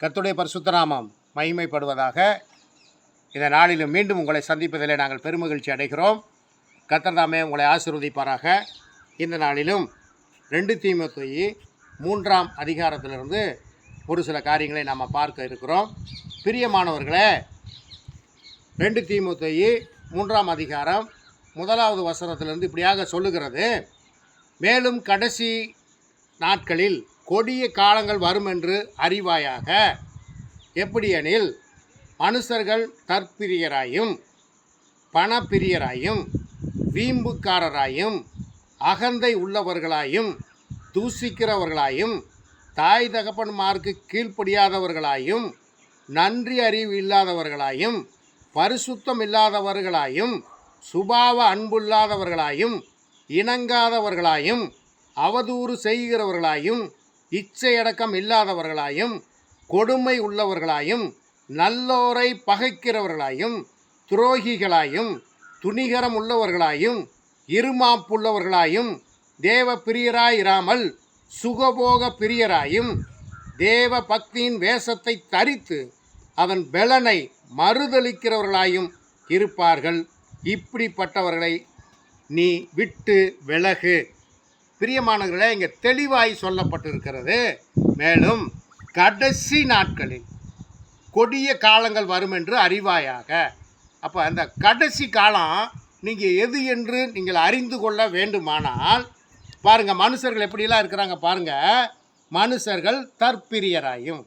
கர்த்துடைய பரிசுத்தராமம் மகிமைப்படுவதாக இந்த நாளிலும் மீண்டும் உங்களை சந்திப்பதில் நாங்கள் பெருமகிழ்ச்சி அடைகிறோம். கத்தர்தாமே உங்களை ஆசிர்வதிப்பாராக. இந்த நாளிலும் ரெண்டு தீமத்தொயி மூன்றாம் அதிகாரத்திலிருந்து ஒரு சில காரியங்களை நாம் பார்க்க இருக்கிறோம். பிரியமானவர்களே ரெண்டு தீமத்தொயி மூன்றாம் அதிகாரம் முதலாவது வசனத்திலிருந்து இப்படியாக சொல்லுகிறது. மேலும் கடைசி நாட்களில் கொடிய காலங்கள் வரும் என்று அறிவாயாக. எப்படியெனில் மனுஷர்கள் தற்பிரியராயும் பணப்பிரியராயும் வீம்புக்காரராயும் அகந்தை உள்ளவர்களாயும் தூசிக்கிறவர்களாயும் தாய் தகப்பன்மார்க்கு கீழ்ப்படியாதவர்களாயும் நன்றி அறிவு இல்லாதவர்களாயும் பரிசுத்தம் இல்லாதவர்களாயும் சுபாவ அன்புள்ளாதவர்களாயும் இணங்காதவர்களாயும் அவதூறு செய்கிறவர்களாயும் இச்சையடக்கம் இல்லாதவர்களாயும் கொடுமை உள்ளவர்களாயும் நல்லோரை பகைக்கிறவர்களாயும் துரோகிகளாயும் துணிகரம் உள்ளவர்களாயும் இருமாப்புள்ளவர்களாயும் தேவ பிரியராயிராமல் சுகபோக பிரியராயும் தேவ பக்தியின் வேஷத்தை தரித்து அவன் பெலனை மறுதளிக்கிறவர்களாயும் இருப்பார்கள். இப்படிப்பட்டவர்களை நீ விட்டு விலகு. பிரியமானவர்களே இங்கே தெளிவாய் சொல்லப்பட்டிருக்கிறது. மேலும் கடைசி நாட்களில் கொடிய காலங்கள் வரும் என்று அறிவாயாக. அப்போ அந்த கடைசி காலம் நீங்கள் எது என்று நீங்கள் அறிந்து கொள்ள வேண்டுமானால் பாருங்கள் மனுஷர்கள் எப்படிலாம் இருக்கிறாங்க பாருங்கள் மனுஷர்கள் தற்பிரியராயும்.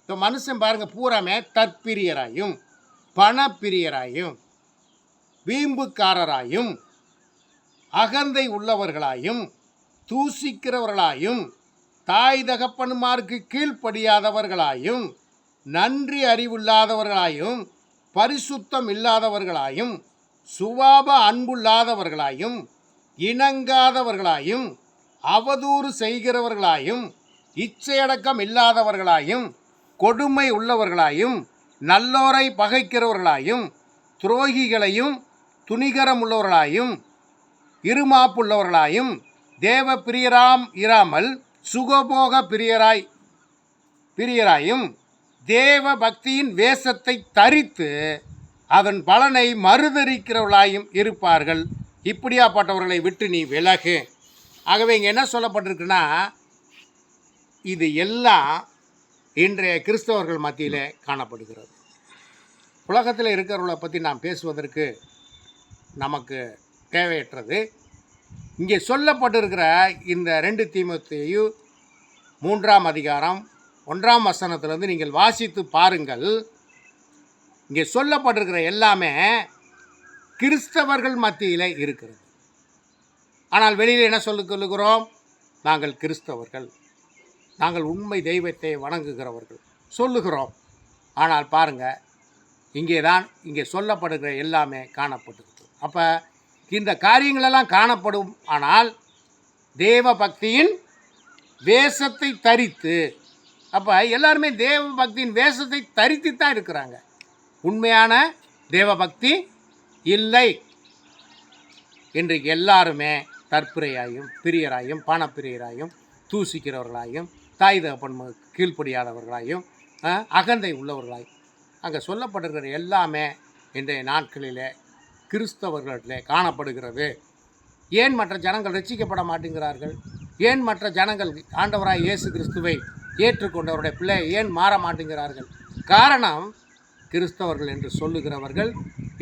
இப்போ மனுஷன் பாருங்கள் பூராமே தற்பிரியராயும் பணப்பிரியராயும் வீம்புக்காரராயும் அகந்தை உள்ளவர்களாயும் தூசிக்கிறவர்களாயும் தாய் தகப்பனுமாருக்கு கீழ்ப்படியாதவர்களாயும் நன்றி அறிவில்லாதவர்களாயும் பரிசுத்தம் இல்லாதவர்களாயும் சுபாப அன்புள்ளாதவர்களாயும் இணங்காதவர்களாயும் அவதூறு செய்கிறவர்களாயும் இச்சையடக்கம் இல்லாதவர்களாயும் கொடுமை உள்ளவர்களாயும் நல்லோரை பகைக்கிறவர்களாயும் துரோகிகளையும் துணிகரம் உள்ளவர்களாயும் இருமாப்புள்ளவர்களாயும் தேவ பிரியராம் இராமல் சுகபோக பிரியராய் பிரியராயும் தேவ பக்தியின் வேஷத்தை தரித்து அதன் பலனை மறுதரிக்கிறவர்களாயும் இருப்பார்கள். இப்படியாப்பட்டவர்களை விட்டு நீ விலகு. ஆகவே இங்கே என்ன சொல்லப்பட்டிருக்குன்னா இது எல்லாம் இன்றைய கிறிஸ்தவர்கள் மத்தியிலே காணப்படுகிறது. உலகத்தில் இருக்கிறவர்களை பற்றி நாம் பேசுவதற்கு நமக்கு தேவையற்றது. இங்கே சொல்லப்பட்டிருக்கிற இந்த ரெண்டு தீமத்தையும் மூன்றாம் அதிகாரம் ஒன்றாம் வசனத்திலேருந்து நீங்கள் வாசித்து பாருங்கள். இங்கே சொல்லப்பட்டிருக்கிற எல்லாமே கிறிஸ்தவர்கள் மத்தியில் இருக்கிறது. ஆனால் வெளியில் என்ன சொல்லி சொல்லுகிறோம்? நாங்கள் கிறிஸ்தவர்கள். நாங்கள் உண்மை தெய்வத்தை வணங்குகிறவர்கள். சொல்லுகிறோம். ஆனால் பாருங்கள் இங்கே தான் இங்கே சொல்லப்படுகிற எல்லாமே காணப்பட்டிருக்கு அப்போ இந்த காரியங்களெல்லாம் காணப்படும். ஆனால் தேவ பக்தியின் வேஷத்தை தரித்து அப்போ எல்லாருமே தேவ பக்தியின் வேஷத்தை தரித்து தான் இருக்கிறாங்க. உண்மையான தேவபக்தி இல்லை. இன்றைக்கு எல்லாருமே தற்பிரையாயும் பிரியராயும் பணப்பிரியராயும் தூசிக்கிறவர்களாயும் தாய் தகப்பன் கீழ்ப்படியாதவர்களாயும் அகந்தை உள்ளவர்களாயும் அங்கே சொல்லப்பட்டிருக்கிற எல்லாமே இன்றைய நாட்களிலே கிறிஸ்தவர்களிலே காணப்படுகிறது. ஏன் மற்ற ஜனங்கள் ரட்சிக்கப்பட மாட்டேங்கிறார்கள்? ஏன் மற்ற ஜனங்கள் ஆண்டவராய் இயேசு கிறிஸ்துவை ஏற்றுக்கொண்டவருடைய பிள்ளை ஏன் மாற மாட்டேங்கிறார்கள்? காரணம் கிறிஸ்தவர்கள் என்று சொல்லுகிறவர்கள்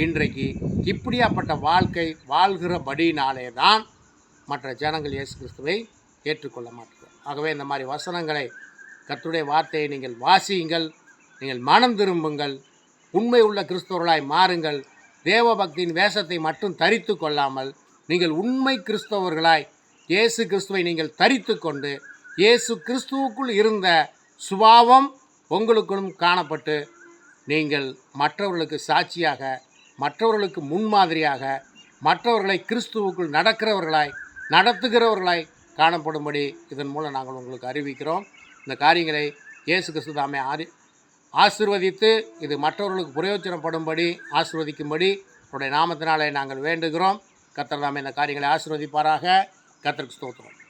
இன்றைக்கு இப்படியாப்பட்ட வாழ்க்கை வாழ்கிறபடினாலே தான் மற்ற ஜனங்கள் இயேசு கிறிஸ்துவை ஏற்றுக்கொள்ள மாட்டார்கள் ஆகவே இந்த மாதிரி வசனங்களை கத்துடைய வார்த்தையை நீங்கள் வாசியுங்கள் நீங்கள் மனம் திரும்புங்கள் உண்மை உள்ள கிறிஸ்தவர்களாய் மாறுங்கள் தேவபக்தியின் வேஷத்தை மட்டும் தரித்து கொள்ளாமல் நீங்கள் உண்மை கிறிஸ்தவர்களாய் இயேசு கிறிஸ்துவை நீங்கள் தரித்து கொண்டு இயேசு கிறிஸ்துவுக்குள் இருந்த சுபாவம் உங்களுக்குள்ளும் காணப்பட்டு நீங்கள் மற்றவர்களுக்கு சாட்சியாக மற்றவர்களுக்கு முன்மாதிரியாக மற்றவர்களை கிறிஸ்துவுக்குள் நடக்கிறவர்களாய் நடத்துகிறவர்களாய் காணப்படும்படி இதன் மூலம் நாங்கள் உங்களுக்கு அறிவிக்கிறோம். இந்த காரியங்களை இயேசு கிறிஸ்து தாமே அறி ஆசிர்வதித்து இது மற்றவர்களுக்கு பிரயோஜனப்படும்படி ஆசிர்வதிக்கும்படி உடைய நாமத்தினாலே நாங்கள் வேண்டுகிறோம். கத்தர் நாம் இந்த காரியங்களை ஆசிர்வதிப்பாராக. கர்த்தருக்கு ஸ்தோத்திரம்.